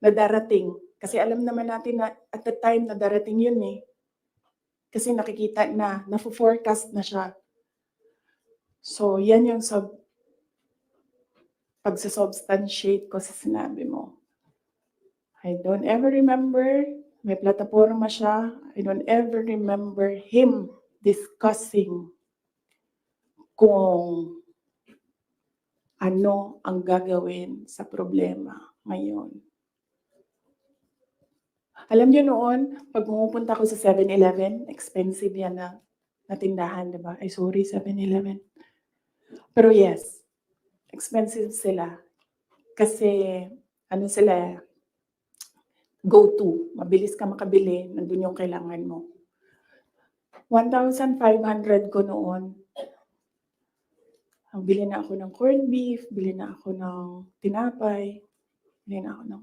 na darating. Kasi alam naman natin na at the time na darating yun eh. Kasi nakikita na, na-forecast na siya. So, yan yung sub, pagsasubstantiate ko sa sinabi mo. I don't ever remember, may plataforma siya, I don't ever remember him discussing kung ano ang gagawin sa problema ngayon. Alam niyo noon, pag pumupunta ako sa 7-Eleven, expensive yan na, na tindahan, di ba? Ay, sorry, 7-Eleven. Pero yes, expensive sila. Kasi, ano sila, go-to. Mabilis ka makabili, nandun yung kailangan mo. 1,500 ko noon. Bili na ako ng corned beef, bili na ako ng tinapay, bili na ako ng